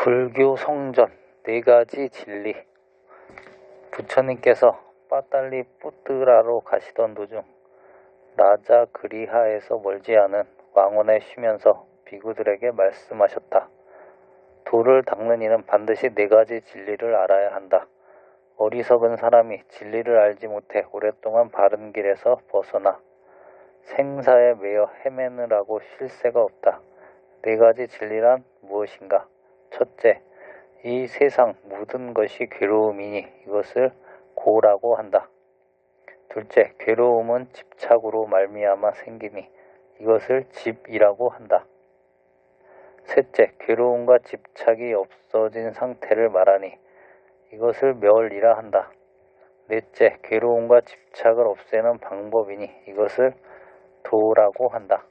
불교 성전 네 가지 진리 부처님께서 빠달리 뿌뜨라로 가시던 도중 라자 그리하에서 멀지 않은 왕원에 쉬면서 비구들에게 말씀하셨다. 도를 닦는 이는 반드시 네 가지 진리를 알아야 한다. 어리석은 사람이 진리를 알지 못해 오랫동안 바른 길에서 벗어나 생사에 매여 헤매느라고 쉴 새가 없다. 네 가지 진리란 무엇인가? 첫째, 이 세상 모든 것이 괴로움이니 이것을 고라고 한다. 둘째, 괴로움은 집착으로 말미암아 생기니 이것을 집이라고 한다. 셋째, 괴로움과 집착이 없어진 상태를 말하니 이것을 멸이라 한다. 넷째, 괴로움과 집착을 없애는 방법이니 이것을 도라고 한다.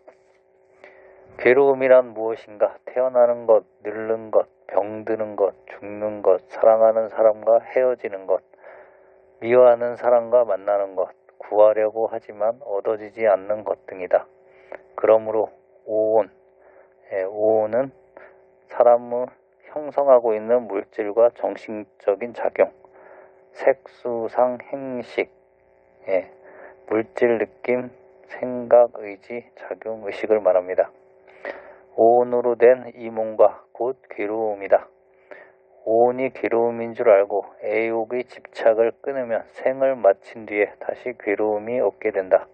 괴로움이란 무엇인가? 태어나는 것, 늙는 것, 병드는 것, 죽는 것, 사랑하는 사람과 헤어지는 것, 미워하는 사람과 만나는 것, 구하려고 하지만 얻어지지 않는 것 등이다. 그러므로 오온, 예, 오온은 사람을 형성하고 있는 물질과 정신적인 작용, 색수상 행식, 예, 물질 느낌, 생각, 의지, 작용, 의식을 말합니다. 오온으로 된 이 몸과 곧 괴로움이다. 오온이 괴로움인 줄 알고 애욕의 집착을 끊으면 생을 마친 뒤에 다시 괴로움이 없게 된다.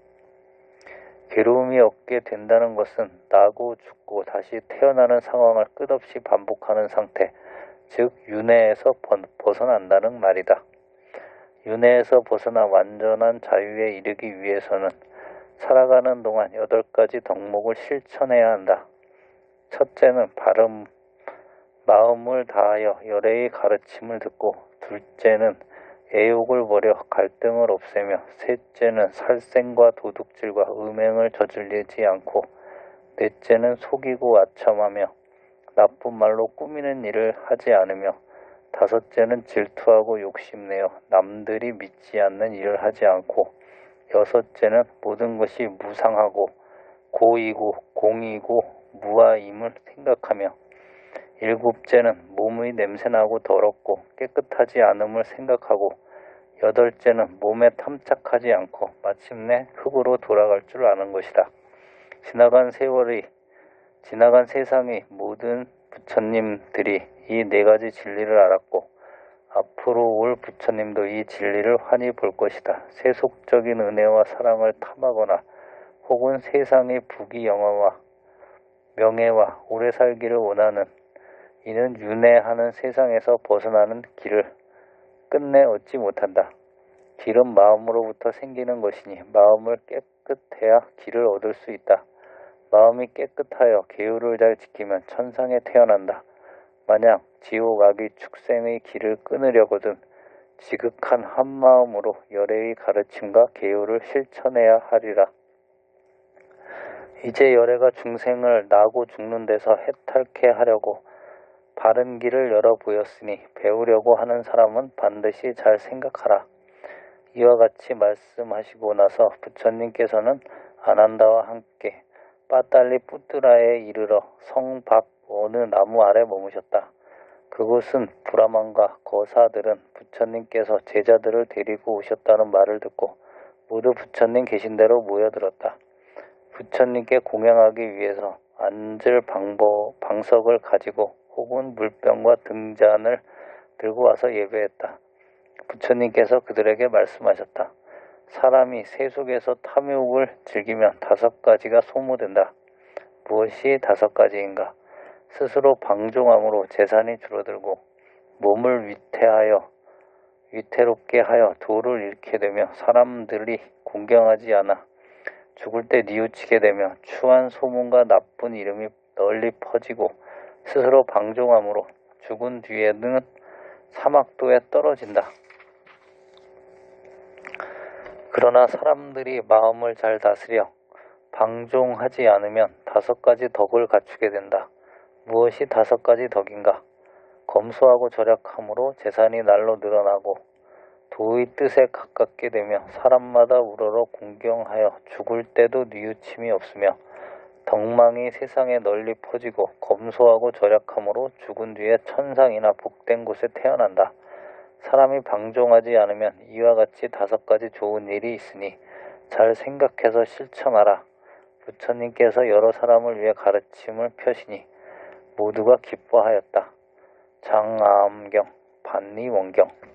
괴로움이 없게 된다는 것은 나고 죽고 다시 태어나는 상황을 끝없이 반복하는 상태, 즉 윤회에서 벗어난다는 말이다. 윤회에서 벗어나 완전한 자유에 이르기 위해서는 살아가는 동안 여덟 가지 덕목을 실천해야 한다. 첫째는 바른 마음을 다하여 열애의 가르침을 듣고 둘째는 애욕을 버려 갈등을 없애며 셋째는 살생과 도둑질과 음행을 저질리지 않고 넷째는 속이고 아첨하며 나쁜 말로 꾸미는 일을 하지 않으며 다섯째는 질투하고 욕심내어 남들이 믿지 않는 일을 하지 않고 여섯째는 모든 것이 무상하고 고이고 공이고 무아임을 생각하며 일곱째는 몸의 냄새나고 더럽고 깨끗하지 않음을 생각하고 여덟째는 몸에 탐착하지 않고 마침내 흙으로 돌아갈 줄 아는 것이다. 지나간 세월이 지나간 세상의 모든 부처님들이 이 네 가지 진리를 알았고 앞으로 올 부처님도 이 진리를 환히 볼 것이다. 세속적인 은혜와 사랑을 탐하거나 혹은 세상의 부귀 영화와 명예와 오래 살기를 원하는 이는 윤회하는 세상에서 벗어나는 길을 끝내 얻지 못한다. 길은 마음으로부터 생기는 것이니 마음을 깨끗해야 길을 얻을 수 있다. 마음이 깨끗하여 계율을 잘 지키면 천상에 태어난다. 만약 지옥 악의 축생의 길을 끊으려거든 지극한 한마음으로 열애의 가르침과 계율을 실천해야 하리라. 이제 열애가 중생을 나고 죽는 데서 해탈케 하려고 바른 길을 열어 보였으니 배우려고 하는 사람은 반드시 잘 생각하라. 이와 같이 말씀하시고 나서 부처님께서는 아난다와 함께 빠달리 뿌뜨라에 이르러 성 밖 어느 나무 아래 머무셨다. 그곳은 브라만과 거사들은 부처님께서 제자들을 데리고 오셨다는 말을 듣고 모두 부처님 계신 대로 모여들었다. 부처님께 공양하기 위해서 앉을 방법, 방석을 가지고 혹은 물병과 등잔을 들고 와서 예배했다. 부처님께서 그들에게 말씀하셨다. 사람이 세속에서 탐욕을 즐기면 다섯 가지가 소모된다. 무엇이 다섯 가지인가? 스스로 방종함으로 재산이 줄어들고 몸을 위태하여 위태롭게 하여 도를 잃게 되며 사람들이 공경하지 않아 죽을 때 뉘우치게 되며 추한 소문과 나쁜 이름이 널리 퍼지고 스스로 방종함으로 죽은 뒤에는 사막도에 떨어진다. 그러나 사람들이 마음을 잘 다스려 방종하지 않으면 다섯 가지 덕을 갖추게 된다. 무엇이 다섯 가지 덕인가? 검소하고 절약함으로 재산이 날로 늘어나고 도의 뜻에 가깝게 되며 사람마다 우러러 공경하여 죽을 때도 뉘우침이 없으며 덕망이 세상에 널리 퍼지고 검소하고 절약함으로 죽은 뒤에 천상이나 복된 곳에 태어난다. 사람이 방종하지 않으면 이와 같이 다섯 가지 좋은 일이 있으니 잘 생각해서 실천하라. 부처님께서 여러 사람을 위해 가르침을 펴시니 모두가 기뻐하였다. 장암경, 반리원경